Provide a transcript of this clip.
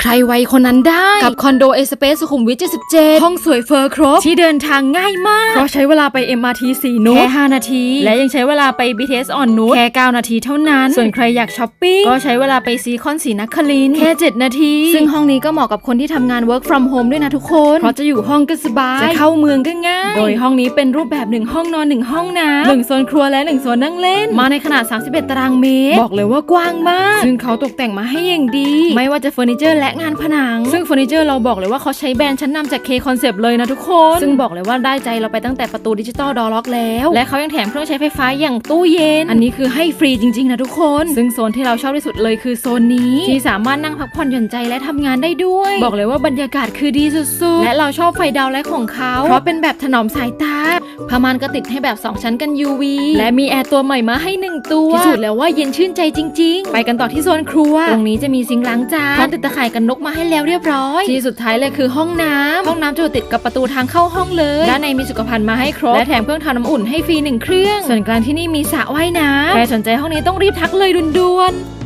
ใครไวคนนั้นได้ กับคอนโดเอสเปซสุขุมวิท77 ห้องสวยเฟอร์ครบ ที่เดินทางง่ายมาก เพราะใช้เวลาไป MRT 4นุแค่ 5 นาที และยังใช้เวลาไป BTS อ่อนนุชแค่ 9 นาทีเท่านั้น ส่วนใครอยากช้อปปิ้ง ก็ใช้เวลาไปซีคอนสีนครินทร์แค่ 7 นาที ซึ่งห้องนี้ก็เหมาะกับคนที่ทำงาน work from home ด้วยนะทุกคน เพราะจะอยู่ห้องก็สบาย จะเข้าเมืองก็ง่าย โดยห้องนี้เป็นรูปแบบหนึ่งห้องนอนหนึ่งห้องน้ำหนึ่งโซนครัวและหนึ่งโซนนั่งเล่น มาในขนาด 31 ตารางเมตร บอกเลยว่ากว้างมาก ซึ่งเขาตกแต่งมาให้อย่างดี ไม่ว่าจะเฟอร์นิเจอร์และงานผนัง ซึ่งเฟอร์นิเจอร์เราบอกเลยว่าเขาใช้แบรนด์ชั้นนำจาก K Concept เลยนะทุกคน ซึ่งบอกเลยว่าได้ใจเราไปตั้งแต่ประตูดิจิตอลดอล็อกแล้ว และเขายังแถมเครื่องใช้ไฟฟ้าอย่างตู้เย็น อันนี้คือให้ฟรีจริงๆนะทุกคน ซึ่งโซนที่เราชอบที่สุดเลยคือโซนนี้ที่สามารถนั่งพักผ่อนหย่อนใจและทำงานได้ด้วย บอกเลยว่าบรรยากาศคือดีสุดๆ และเราชอบไฟดาวไลท์ของเขาเพราะเป็นแบบถนอมสายตา ผ้าม่านก็ติดให้แบบ 2 ชั้นกัน UV และมีแอร์ตัวใหม่มาให้ 1 ตัวพิสูจน์แล้วว่าเย็นชื่นใจจริง ๆ ไปกันต่อที่โซนครัว ตรงนี้จะมีซิงค์ล้างจานพร้อมติดตะข่ายกันนกมาให้แล้วเรียบร้อย ที่สุดท้ายเลยคือห้องน้ำห้องน้ำจะอยู่ติดกับประตูทางเข้าห้องเลยด้านในมีสุขภัณฑ์มาให้ครบและแถมเครื่องทำน้ำอุ่นให้ฟรีหนึ่งเครื่อง ส่วนกลางที่นี่มีสระว่ายน้ำใครสนใจห้องนี้ต้องรีบทักเลยด่วนๆ